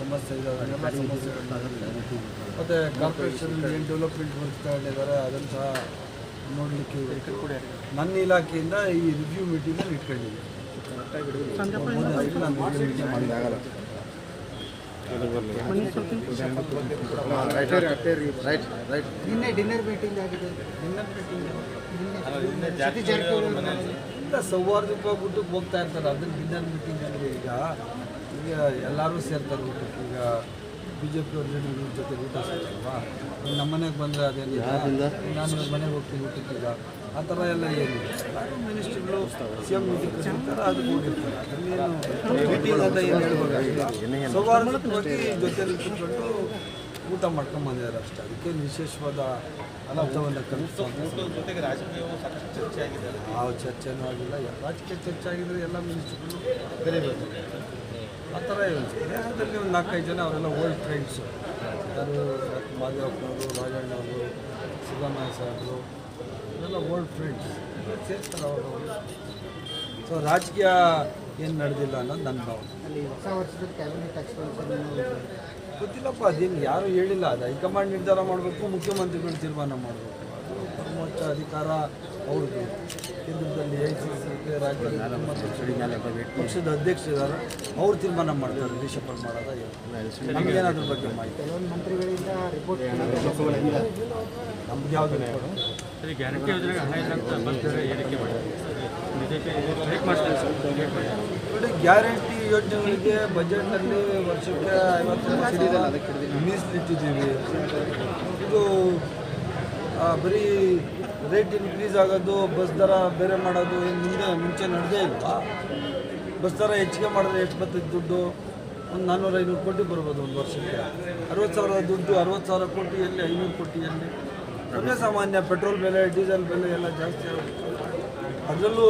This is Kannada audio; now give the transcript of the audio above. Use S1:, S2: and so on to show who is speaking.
S1: ಸಮಸ್ಯೆ ಇದೆ ಅದನ್ನೆಲ್ಲ ಸಮಸ್ಯೆಗಳನ್ನ ಮತ್ತು ಕಾರ್ಪೊರೇಷನ್ ಏನು ಡೆವಲಪ್ಮೆಂಟ್ ಬರ್ತಾ ಇದ್ದಾರೆ ಅದನ್ನು ಸಹ ನೋಡಲಿಕ್ಕೆ ನನ್ನ ಇಲಾಖೆಯಿಂದ ಈ ರಿವ್ಯೂ ಮೀಟಿಂಗಲ್ಲಿ ಇಟ್ಕೊಂಡಿದ್ದೀನಿ.
S2: ನಿನ್ನೆ ಡಿನ್ನರ್ ಮೀಟಿಂಗ್ ಆಗಿದೆ
S1: ಸೌಹಾರ್ದಕ್ಕೆ ಹೋಗ್ಬಿಟ್ಟು ಹೋಗ್ತಾ ಇರ್ತಾರೆ. ಅದನ್ನ ಡಿನ್ನರ್ ಮೀಟಿಂಗ್ ಅಂದರೆ ಈಗ ಈಗ ಎಲ್ಲರೂ ಸೇರ್ತಾರೆ ಊಟಕ್ಕೆ ಈಗ ಬಿ ಜೆ ಪಿ ಅವ್ರ ಲೀಡರ್ಗಳ ಜೊತೆ ಊಟ ಸಿಗ್ತಲ್ವಾ ನಮ್ಮ ಮನೆಗೆ ಬಂದರೆ ಅದೇನಿಲ್ಲ ನಾನು ಇವ್ರ ಮನೆಗೆ ಹೋಗ್ತೀನಿ ಊಟಕ್ಕಿಲ್ಲ ಆ ಥರ ಎಲ್ಲ ಏನು ಮಿನಿಸ್ಟ್ರುಗಳು ಸಿ ಎಂ ಸಿಗ್ತಾರೆ ಅದು ಹೋಗಿರ್ತಾರೆ ಅದನ್ನೇನು ಮೀಟಿಂಗ್ ಅಂತ ಏನು ಹೇಳ್ಬೋದು ಸೌಹಾರ್ದವಾಗಿ ಜೊತೆಲಿ ಕೂತ್ಕೊಂಡು ಊಟ ಮಾಡ್ಕೊಂಡು ಬಂದಿದ್ದಾರೆ ಅಷ್ಟೇ. ಅದಕ್ಕೆ ವಿಶೇಷವಾದ ಅನರ್ಥವನ್ನು ಕಲಿಸ್ತಾರೆ
S3: ಆ
S1: ಯಾವ ಚರ್ಚೆನೂ ಆಗಿಲ್ಲ. ರಾಜಕೀಯ ಚರ್ಚೆ ಆಗಿದ್ರೆ ಎಲ್ಲ ಮಿನಿಸ್ಟ್ರುಗಳು ಕರಿಬೇಕು ಆ ಥರ ದೇಹದಲ್ಲಿ ಒಂದು ನಾಲ್ಕೈದು ಜನ ಅವರೆಲ್ಲ ಓಲ್ಡ್ ಫ್ರೆಂಡ್ಸು ಯಾರು ಮಾದೇವಪ್ಪನವರು ರಾಜಣ್ಣವರು ಸಿದ್ದರಾಮಯ್ಯ ಸಾಹೇಬರು ಇವರೆಲ್ಲ ಓಲ್ಡ್ ಫ್ರೆಂಡ್ಸ್ ಸೇರ್ತಾರೆ ಅವರು ಸೊ ರಾಜಕೀಯ ಏನು ನಡೆದಿಲ್ಲ ಅನ್ನೋದು ನನ್ನ ಭಾವನೆ.
S2: ಅಲ್ಲಿ ಹೊಸ ವರ್ಷದ ಕ್ಯಾಬಿನೆಟ್ ಎಕ್ಸ್ಪೆನ್ಷನ್
S1: ಗೊತ್ತಿಲ್ಲಪ್ಪ ಅದೇನು ಯಾರೂ ಹೇಳಿಲ್ಲ. ಅದು ಹೈಕಮಾಂಡ್ ನಿರ್ಧಾರ ಮಾಡಬೇಕು ಮುಖ್ಯಮಂತ್ರಿಗಳು ತೀರ್ಮಾನ ಮಾಡಬೇಕು. ಅಧಿಕಾರ ಅವ್ರದ್ದು. ಕೇಂದ್ರದಲ್ಲಿ ಐ ಸಿ ಸಿ ರಾಜ್ಯದಲ್ಲಿ ಪಕ್ಷದ ಅಧ್ಯಕ್ಷ ಇದ್ದಾರೆ. ಅವ್ರು ತೀರ್ಮಾನ ಮಾಡ್ತಾರೆ ದೇಶ ಮಾಡೋದ ಬಗ್ಗೆ ಮಾಹಿತಿ? ನಮ್ಗೆ ಯಾವುದು
S4: ಗ್ಯಾರಂಟಿ ಯೋಜನೆಗೆ ಹಣ ಇಲ್ಲ ಅಂತ ಬಂದರೆ ಏರಿಕೆ ಮಾಡಿದ್ದಾರೆ
S1: ಗ್ಯಾರಂಟಿ ಯೋಜನೆಗಳಿಗೆ ಬಜೆಟ್ನಲ್ಲಿ ವರ್ಷಕ್ಕೆ ಐವತ್ತು ಮೀಸಲಿಟ್ಟಿದ್ದೀವಿ. ಇದು ಬರೀ ರೇಟ್ ಇನ್ಕ್ರೀಸ್ ಆಗೋದು ಬಸ್ ದರ ಬೇರೆ ಮಾಡೋದು ಏನು ಮುಂದೆ, ಮುಂಚೆ ನಡೆದೇ ಇಲ್ವಾ ಬಸ್ ದರ ಹೆಚ್ಚಿಗೆ ಮಾಡಿದ್ರೆ ಎಷ್ಟು ಬರ್ತದೆ ದುಡ್ಡು? ಒಂದು ನಾನ್ನೂರು ಐನೂರು ಕೋಟಿ ಬರ್ಬೋದು ಒಂದು ವರ್ಷಕ್ಕೆ. ಅರವತ್ತು ಸಾವಿರ ದುಡ್ಡು, ಅರವತ್ತು ಸಾವಿರ ಕೋಟಿ ಎಲ್ಲಿ, ಐನೂರು ಕೋಟಿ ಎಲ್ಲಿ? ಸಾಮಾನ್ಯ ಪೆಟ್ರೋಲ್ ಬೆಲೆ ಡೀಸೆಲ್ ಬೆಲೆ ಎಲ್ಲ ಜಾಸ್ತಿ ಆಗುತ್ತೆ. ಅದರಲ್ಲೂ